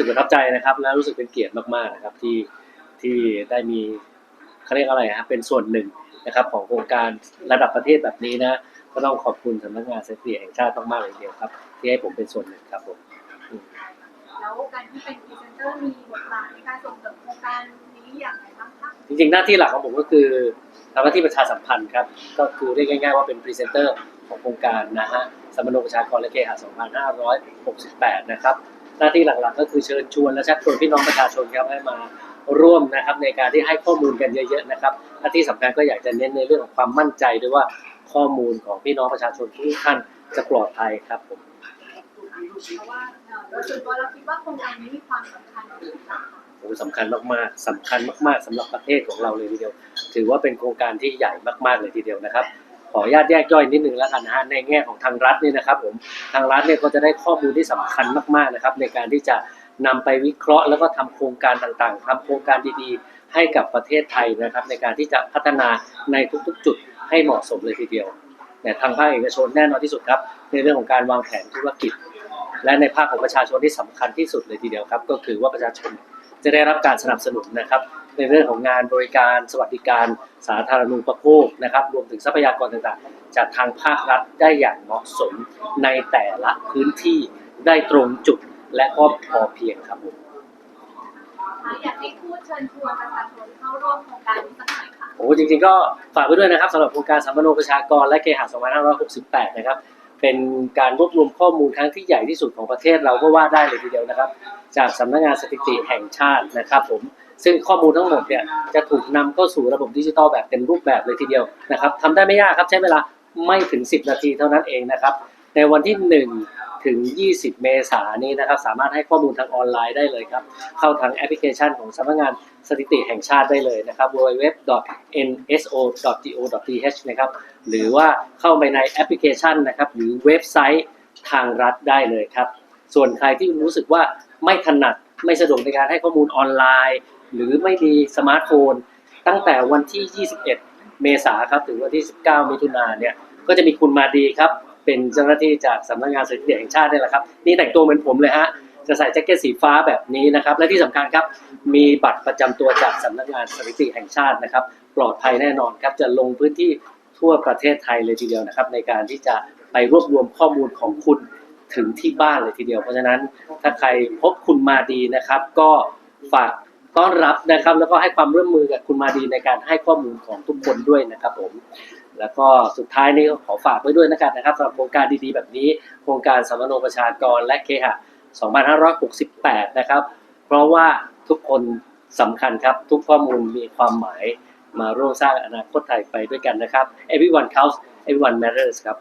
สึกประทับใจนะครับ และรู้สึกเป็นเกียรติมากๆนะครับ ที่ที่ได้มีเขาเรียกอะไรครับเป็นส่วนหนึ่งนะครับ ของโครงการระดับประเทศแบบนี้นะ ก็ต้องขอบคุณสำนักงานสถิติแห่งชาติมากๆเลยทีเดียวครับ ที่ให้ผมเป็นส่วนหนึ่งครับผมอืมแล้วการที่เป็นพรีเซนเตอร์มีบทบาทในการส่งเสริมโครงการนี้อย่างไรบ้างคะจริงๆหน้าที่หลักของผมก็คือทำหน้าที่ประชาสัมพันธ์ครับ ก็คือเรียกง่าย ๆ ว่าเป็นพรีเซนเตอร์ของโครงการนะฮะสมโนประชากรและเคหะ2568 นะครับ หน้าที่หลักๆ ก็คือเชิญชวนและชักชวนพี่น้องประชาชนครับให้มาร่วมนะครับในการที่ให้ข้อมูลกันเยอะๆนะครับหน้าที่สำคัญก็อยากจะเน้นในเรื่องของความมั่นใจด้วยว่าข้อมูลของพี่น้องประชาชนทุกท่านจะปลอดภัยครับผมเพราะว่าเอ่อโดยส่วนตัวเราคิดว่าโครงการนี้มีความสำคัญที่สุดค่ะโอ้สำคัญมากๆสำคัญมาก ๆสำหรับประเทศของเราเลยทีเดียว ถือว่าเป็นโครงการที่ใหญ่มากๆเลยทีเดียวนะครับ ขออนุญาตแยกย่อยนิดนึงแล้วกันนะฮะในแง่ของทางรัฐเนี่ยนะครับผมทางรัฐเนี่ยก็จะได้ข้อมูลที่สำคัญมากๆนะครับในการที่จะนำไปวิเคราะห์ แล้วก็ทำโครงการต่างๆทำโครงการดีๆ ให้กับประเทศไทยนะครับ ในการที่จะพัฒนาในทุกๆ จุดให้เหมาะสมเลยทีเดียวแต่ทางภาคเอกชนแน่นอนที่สุดครับในเรื่องของการวางแผนธุรกิจ และในภาคของประชาชนที่สำคัญที่สุดเลยทีเดียวครับ ก็คือว่าประชาชนจะได้รับการสนับสนุนนะครับ ในเรื่องของงานบริการสวัสดิการ สาธารณูปโภคนะครับรวมถึงทรัพยากรต่างๆ จากทางภาครัฐได้อย่างเหมาะสมในแต่ละพื้นที่ได้ตรงจุดและก็พอเพียงครับผมอยากให้พูดเชิญชวนประชาชนเข้าร่วมโครงการนี้สักหน่อยค่ะโอ้จริงๆก็ฝากไว้ด้วยนะครับสำหรับโครงการสัมมโนประชากรและเคหะ2568 นะครับ เป็นการรวบรวมข้อมูลครั้งที่ใหญ่ที่สุดของประเทศเราก็ว่าได้เลยทีเดียวนะครับ จากสำนักงานสถิติแห่งชาตินะครับผมซึ่งข้อมูลทั้งหมดเนี่ยจะถูกนำเข้าสู่ระบบดิจิทัลแบบเต็มรูปแบบเลยทีเดียวนะครับทำได้ไม่ยากครับใช้เวลาไม่ถึง 10 นาทีเท่านั้นเองนะครับ ในวันที่ 1 ถึง 20 เมษายนนี้นะครับ สามารถให้ข้อมูลทางออนไลน์ได้เลยครับ เข้าทางแอปพลิเคชันของสำนักงานสถิติแห่งชาติได้เลยนะครับ www.nso.go.th นะครับหรือว่าเข้าไปในแอปพลิเคชันนะครับ หรือเว็บไซต์ทางรัฐได้เลยครับ ส่วนใครที่รู้สึกว่าไม่ถนัดไม่สะดวกในการให้ข้อมูลออนไลน์ หรือไม่มีสมาร์ทโฟน ตั้งแต่วันที่ 21 เมษายนครับถึงวันที่ 19 มิถุนายนเนี่ยก็จะมีคุณมาดีครับ เป็นเจ้าหน้าที่จากสำนักงานสถิติแห่งชาตินี่แหละครับ นี่แต่งตัวเหมือนผมเลยฮะจะใส่แจ็คเก็ตสีฟ้าแบบนี้นะครับ และที่สำคัญครับมีบัตรประจำตัวจากสำนักงานสถิติแห่งชาตินะครับ ปลอดภัยแน่นอนครับจะลงพื้นที่ทั่วประเทศไทยเลยทีเดียวนะครับ ในการที่จะไปรวบรวมข้อมูลของคุณถึงที่บ้านเลยทีเดียว เพราะฉะนั้นถ้าใครพบคุณมาดีนะครับ ก็ฝากต้อนรับนะครับ แล้วก็ให้ความร่วมมือกับคุณมาดีในการให้ข้อมูลของทุกคนด้วยนะครับผม แล้วก็สุดท้ายนี้ก็ขอฝากไว้ด้วยนะครับนะครับสำหรับโครงการดีๆ แบบนี้ โครงการสมโนประชากรและเคหะ 2568 นะครับ เพราะว่าทุกคนสำคัญครับ ทุกข้อมูลมีความหมายมาร่วมสร้างอนาคตไทยไปด้วยกันนะครับ everyone counts everyone matters ครับ